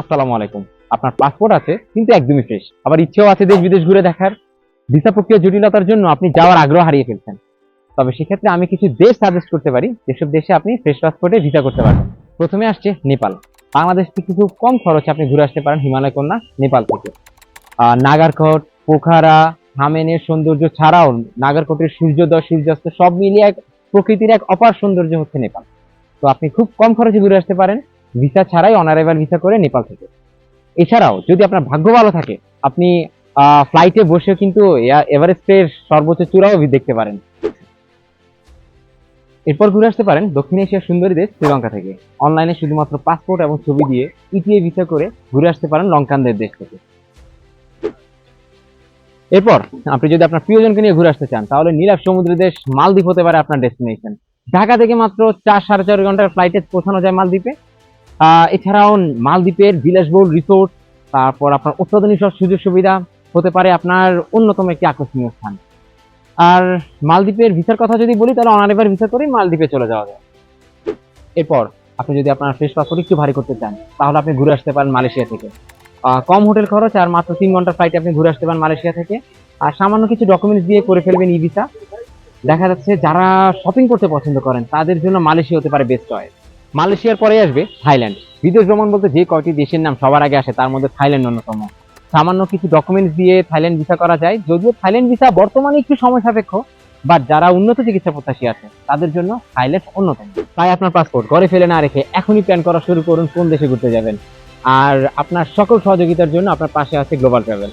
আসসালামু আলাইকুম। আপনার পাসপোর্ট আছে, কিন্তু একদমই ফ্রেশ আবার ইচ্ছেও আছে দেশ বিদেশ ঘুরে দেখার। ভিসা প্রক্রিয়া জটিলতার জন্য আপনি যাওয়ার আগ্রহ হারিয়ে ফেলছেন। তবে সেক্ষেত্রে আমি কিছু দেশ সাজেস্ট করতে পারি, যেসব দেশে আপনি ফ্রেশ পাসপোর্টে ভিসা করতে পারবেন। প্রথমে আসছে নেপাল। বাংলাদেশ থেকে খুব কম খরচে আপনি ঘুরে আসতে পারেন হিমালয় কন্যা নেপাল থেকে। নাগারকোট, পোখারা হামেনের সৌন্দর্য ছাড়াও নাগারকোটের সূর্যোদয়, সূর্যাস্ত সব মিলিয়ে এক প্রকৃতির এক অপার সৌন্দর্য হচ্ছে নেপাল। তো আপনি খুব কম খরচে ঘুরে আসতে পারেন। ভিসা ছাড়াই অনারাইভাল ভিসা করে নেপাল থেকে। এছাড়াও, যদি আপনার ভাগ্য ভালো থাকে, আপনি ফ্লাইটে বসেও কিন্তু এভারেস্টের সর্বোচ্চ চূড়াও দেখতে পারেন। এরপর ঘুরে আসতে পারেন দক্ষিণ এশিয়ার সুন্দরী দেশ শ্রীলঙ্কা থেকে। অনলাইনে শুধুমাত্র পাসপোর্ট এবং ছবি দিয়ে ইটিএ ভিসা করে ঘুরে আসতে পারেন লঙ্কানদের দেশ থেকে। এরপর, আপনি যদি আপনার প্রিয়জনকে নিয়ে ঘুরে আসতে চান, তাহলে নীলাভ সমুদ্র দেশ মালদ্বীপ হতে পারে আপনার ডেস্টিনেশন ঢাকা থেকে মাত্র চার সাড়ে চার ঘণ্টার ফ্লাইটে পৌঁছানো যায় মালদ্বীপে। এছাড়াও মালদ্বীপের বিলাসবহুল রিসোর্ট তারপর আপনার অত্যাধুনিক সব সুযোগ সুবিধা হতে পারে আপনার অন্যতম একটি আকর্ষণীয় স্থান। আর মালদ্বীপের ভিসার কথা যদি বলি, তাহলে অনারেভার ভিসা করেই মালদ্বীপে চলে যাওয়া যায়। এরপর আপনি যদি আপনার ফ্রেশ পাসপোর্ট একটু ভারী করতে চান, তাহলে আপনি ঘুরে আসতে পারেন মালয়েশিয়া থেকে। কম হোটেল খরচ আর মাত্র তিন ঘণ্টার ফ্লাইটে আপনি ঘুরে আসতে পারেন মালয়েশিয়া থেকে। আর সামান্য কিছু ডকুমেন্টস দিয়ে করে ফেলবেন ই ভিসা দেখা যাচ্ছে যারা শপিং করতে পছন্দ করেন, তাদের জন্য মালয়েশিয়া হতে পারে বেস্ট চয়েস মালয়েশিয়ার পরে আসবে থাইল্যান্ড। বিদেশ ভ্রমণ বলতে যে কয়টি দেশের নাম সবার আগে আসে, তার মধ্যে থাইল্যান্ড অন্যতম। সামান্য কিছু ডকুমেন্টস দিয়ে থাইল্যান্ড ভিসা করা যায়। যদিও থাইল্যান্ড ভিসা বর্তমানে একটু সময় সাপেক্ষ বাট যারা উন্নত চিকিৎসা প্রত্যাশী আছে, তাদের জন্য থাইল্যান্ড অন্যতম। তাই আপনার পাসপোর্ট ঘরে ফেলে না রেখে এখনই প্ল্যান করা শুরু করুন কোন দেশে ঘুরতে যাবেন। আর আপনার সকল সহযোগিতার জন্য আপনার পাশে আছে গ্লোবাল ট্রাভেল